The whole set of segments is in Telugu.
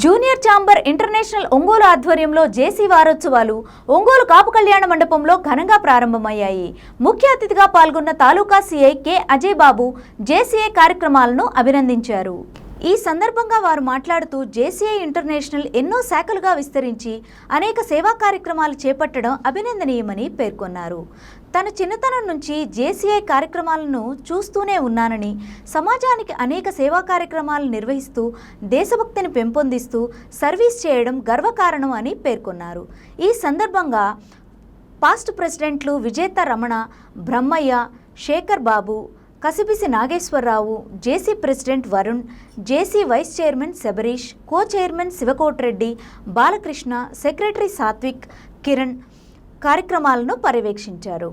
జూనియర్ ఛాంబర్ ఇంటర్నేషనల్ ఒంగోలు ఆధ్వర్యంలో జేసీ వారోత్సవాలు ఒంగోలు కాపు కళ్యాణ మండపంలో ఘనంగా ప్రారంభమయ్యాయి. ముఖ్య అతిథిగా పాల్గొన్న taluka CI K. Ajay Babu JCI కార్యక్రమాలను అభినందించారు. ఈ సందర్భంగా వారు మాట్లాడుతూ జేసీఐ ఇంటర్నేషనల్ ఎన్నో శాఖలుగా విస్తరించి అనేక సేవా కార్యక్రమాలు చేపట్టడం అభినందనీయమని పేర్కొన్నారు. తన చిన్నతనం నుంచి జేసీఐ కార్యక్రమాలను చూస్తూనే ఉన్నానని సమాజానికి అనేక సేవా కార్యక్రమాలు నిర్వహిస్తూ దేశభక్తిని పెంపొందిస్తూ సర్వీస్ చేయడం గర్వకారణం అని పేర్కొన్నారు. ఈ సందర్భంగా పాస్ట్ ప్రెసిడెంట్లు Vijetha Ramana Brahmaiah Sekhar Babu కసిపిసి Nageswararao JC president Varun JC vice chairman Sabarish co chairman Sivakotireddy Balakrishna secretary Satvik Kiran కార్యక్రమాలను పర్యవేక్షించారు.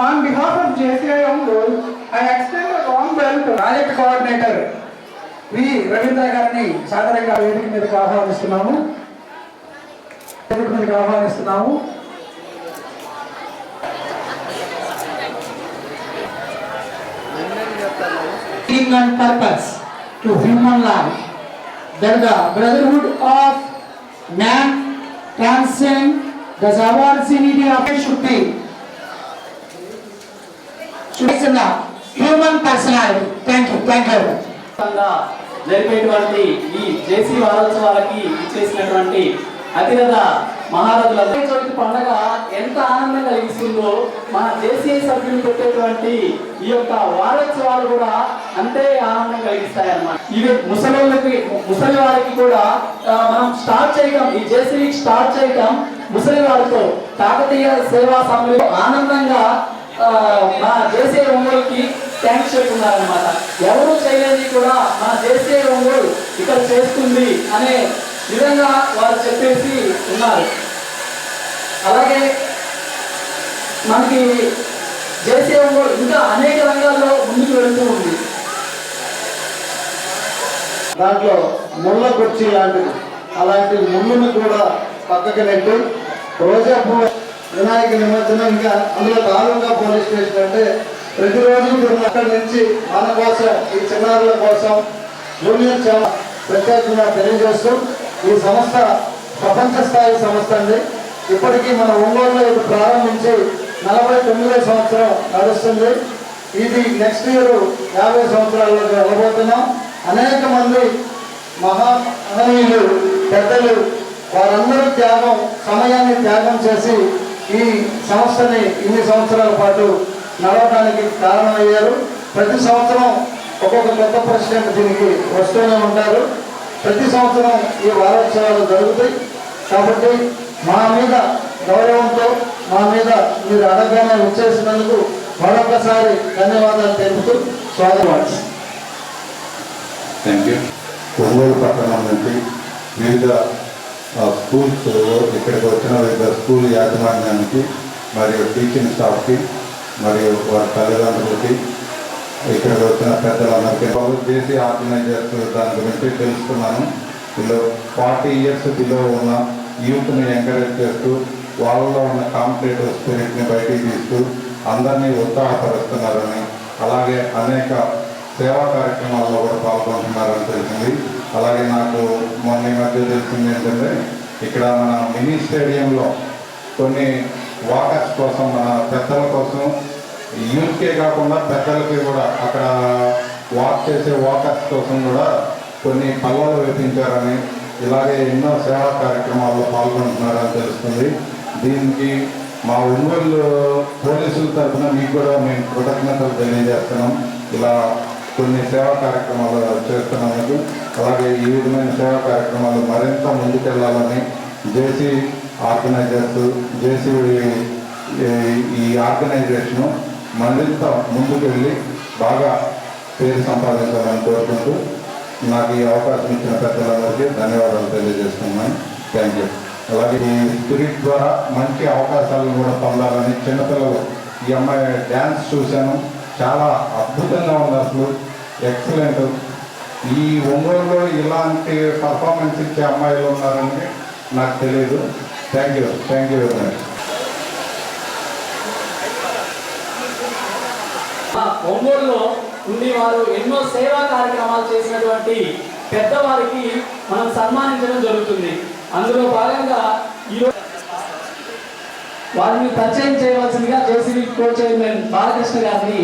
On behalf of JCI Ongol, I extend a warm welcome. Project coordinator V Ravindra గారిని సాధారణంగా వేదిక మీదకి ఆహ్వానిస్తున్నాము వేదిక మీదకి ఆహ్వానిస్తున్నాము Being and purpose to human life that the brotherhood of man transcend the diversity of it should be should human personality thank you personality. జరిపేటువంటి ఈ జేసీ వారోత్సవాలకి ఇచ్చేసినటువంటి అతిరథ మహారథుల చవితి పండగ ఎంత ఆనందం కలిగిస్తుందో మన జేసీ సభ్యులు పెట్టేటువంటి ఈ యొక్క వారోత్సవాలు కూడా అంతే ఆనందం కలిగిస్తాయి అన్నమాట ఇవి ముసలిళ్ళకి ముసలి వారికి కూడా మనం స్టార్ట్ చేయటం ఈ జేసీ స్టార్ట్ చేయటం ముసలి వారితో కాకతీయ సేవా సమయంలో ఆనందంగా మన దేశీయ ఒంగోలుకి థ్యాంక్స్ చెప్పుకున్నారనమాట ఎవరు చేయలేని కూడా మన దేశీయ ఒంగోలు ఇక్కడ చేస్తుంది అనే విధంగా వారు చెప్పేసి ఉన్నారు. అలాగే మనకి దేశీయ ఒంగోలు ఇంకా అనేక రంగాల్లో ముందుకు వెళుతూ ఉంది. దాంట్లో ముళ్ళ కుర్చీ లాంటిది. అలాంటి ముళ్ళును కూడా పక్కకి నెట్టి రోజా పువ్వు వినాయక నిమజ్జనం ఇంకా అందులో భాగంగా పోలీస్ స్టేషన్ అంటే ప్రతిరోజు ఇప్పుడు అక్కడి నుంచి మన కోసం ఈ చిన్నారుల కోసం జూనియర్ చాలా ప్రత్యేకంగా తెలియజేస్తూ ఈ సంస్థ ప్రపంచ స్థాయి సంస్థ అండి. ఇప్పటికీ మన ఒంగోలులో ఇది ప్రారంభించి నలభై తొమ్మిదో సంవత్సరం నడుస్తుంది. ఇది నెక్స్ట్ ఇయర్ యాభై సంవత్సరాల్లోకి వెళ్ళబోతున్నాం. అనేక మంది మహా మహనీయులు పెద్దలు వారందరూ త్యాగం సమయాన్ని త్యాగం చేసి ఈ సంస్థని ఇన్ని సంవత్సరాల పాటు నడవడానికి కారణమయ్యారు. ప్రతి సంవత్సరం ఒక్కొక్క కొత్త ప్రెసిడెంట్ దీనికి వస్తూనే ఉంటారు. ప్రతి సంవత్సరం ఈ వారోత్సవాలు జరుగుతాయి. కాబట్టి మా మీద గౌరవంతో మా మీద మీరు అడగగానే వచ్చేసినందుకు మరొకసారి ధన్యవాదాలు తెలుపుతూ స్వాగతం. థ్యాంక్ యూ ఒంగోలు పట్టణం నుంచి వివిధ స్కూల్స్ ఇక్కడికి వచ్చిన వివిధ స్కూల్ యాజమాన్యానికి మరియు టీచింగ్ స్టాఫ్కి మరియు వారి తల్లిదండ్రులకి ఇక్కడికి వచ్చిన పెద్దలందరికీ చేసి ఆర్గనైజర్స్ దాని గురించి తెలుసుకున్నాను. ఇందులో ఫార్టీ ఇయర్స్ బిలో ఉన్న యూత్ని ఎంకరేజ్ చేస్తూ వాళ్ళలో ఉన్న కాంపిటేటివ్ స్పిరిట్ని బయటికి తీస్తూ అందరినీ ఉత్సాహపరుస్తున్నారని అలాగే అనేక సేవా కార్యక్రమాల్లో కూడా పాల్గొంటున్నారని తెలిసింది. అలాగే నాకు మొన్న ఈ మధ్య తెలిసింది ఏంటంటే ఇక్కడ మన మినీ స్టేడియంలో కొన్ని వాకర్స్ కోసం మన పెద్దల కోసం యూత్కే కాకుండా పెద్దలకి కూడా అక్కడ వాక్ చేసే వాకర్స్ కోసం కూడా కొన్ని పల్లలు వేపించారని ఇలాగే ఎన్నో సేవా కార్యక్రమాల్లో పాల్గొంటున్నారని తెలుస్తుంది. దీనికి మా ఒంగోలు పోలీసుల తరఫున మీకు కూడా మేము కృతజ్ఞతలు తెలియజేస్తున్నాం. ఇలా కొన్ని సేవా కార్యక్రమాలు చేస్తున్నందుకు అలాగే ఈ విధమైన సేవా కార్యక్రమాలు మరింత ముందుకెళ్ళాలని జేసీ ఆర్గనైజర్స్ జేసీ ఈ ఆర్గనైజేషను మరింత ముందుకెళ్ళి బాగా పేరు సంపాదించాలని కోరుకుంటూ నాకు ఈ అవకాశం ఇచ్చిన పెద్దలందరికీ ధన్యవాదాలు తెలియజేస్తున్నాను. Thank you. అలాగే ఈ స్పిరిట్ ద్వారా మంచి అవకాశాలను కూడా పొందాలని చిన్నపిల్లలు ఈ అమ్మాయి డ్యాన్స్ చూశాను. చాలా అద్భుతంగా ఉంది అసలు. ఎక్సలెంట్ ఈ ఒంగోలులో ఇలాంటి పర్ఫార్మెన్స్ ఇచ్చే అమ్మాయిలు ఉన్నారని నాకు తెలియదు thank you thank you very much ఒంగోలులో ఉండి వారు ఎన్నో సేవా కార్యక్రమాలు చేసినటువంటి పెద్దవారికి మనం సన్మానించడం జరుగుతుంది. అందులో భాగంగా ఈరోజు వారిని పరిచయం చేయవలసిందిగా జేసీబీ కో చైర్మన్ బాలకృష్ణ గారిని